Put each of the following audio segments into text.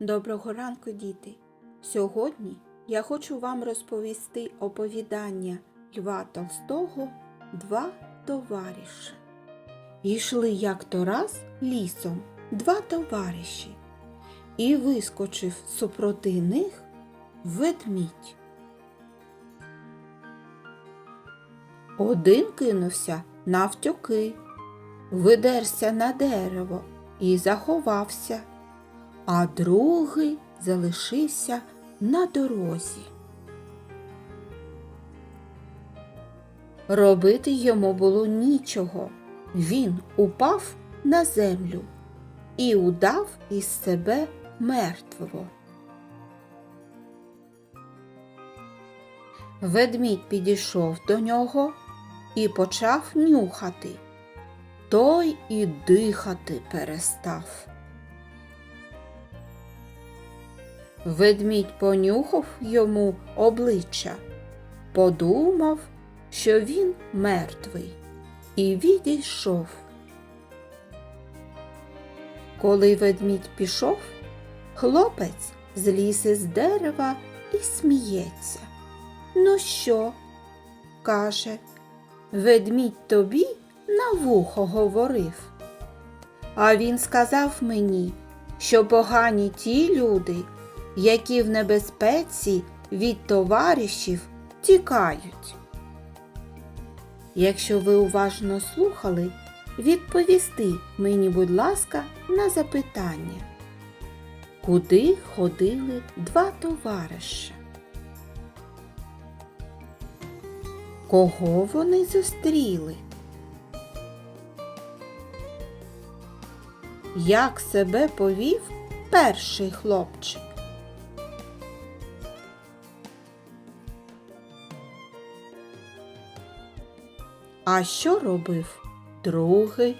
Доброго ранку, діти! Сьогодні я хочу вам розповісти оповідання Льва Толстого Два товариша. Йшли як то раз лісом два товариші, і вискочив супроти них ведмідь. Один кинувся навтьоки, видерся на дерево і заховався а другий залишився на дорозі. Робити йому було нічого. Він упав на землю і удав із себе мертвого. Ведмідь підійшов до нього і почав нюхати. Той і дихати перестав. Ведмідь понюхав йому обличчя, подумав, що він мертвий, і відійшов. Коли ведмідь пішов, хлопець зліз із дерева і сміється. Ну що? каже, ведмідь тобі на вухо говорив. А він сказав мені, що погані ті люди, які в небезпеці від товаришів тікають. Якщо ви уважно слухали, відповісти мені, будь ласка, на запитання. Куди ходили два товариша? Кого вони зустріли? Як себе повів перший хлопчик? А що робив другий?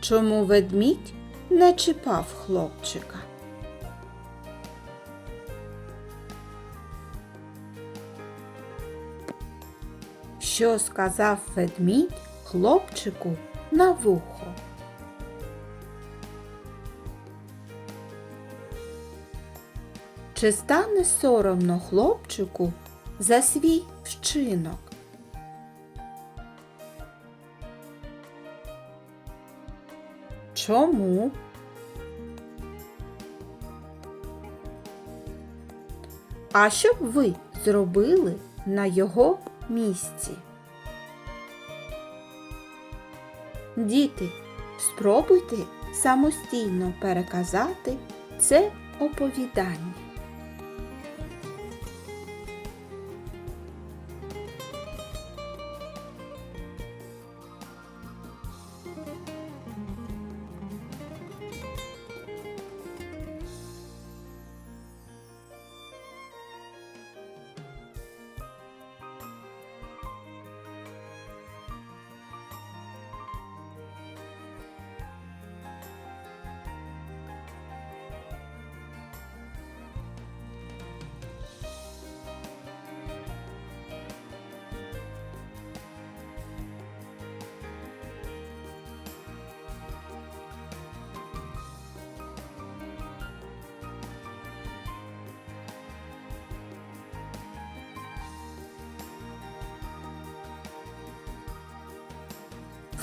Чому ведмідь не чіпав хлопчика? Що сказав ведмідь хлопчику на вухо? Чи стане соромно хлопчику за свій вчинок? Чому? А що б ви зробили на його місці? Діти, спробуйте самостійно переказати це оповідання.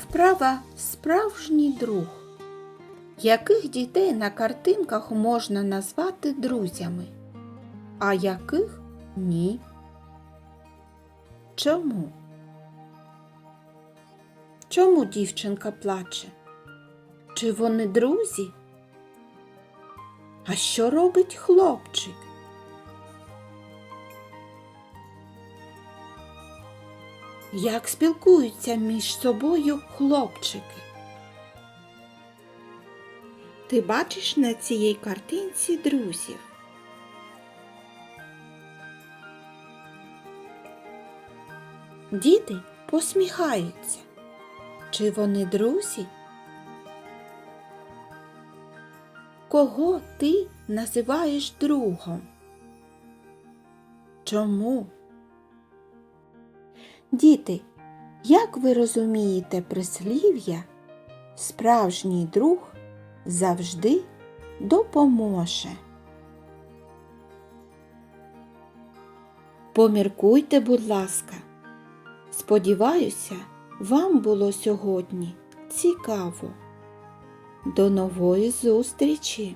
Вправа справжній друг. Яких дітей на картинках можна назвати друзями, а яких ні? Чому? Чому дівчинка плаче? Чи вони друзі? А що робить хлопчик? Як спілкуються між собою хлопчики? Ти бачиш на цій картинці друзів? Діти посміхаються. Чи вони друзі? Кого ти називаєш другом? Чому? Діти, Як ви розумієте прислів'я, справжній друг завжди допоможе. Поміркуйте, будь ласка. Сподіваюся, вам було сьогодні цікаво. До нової зустрічі!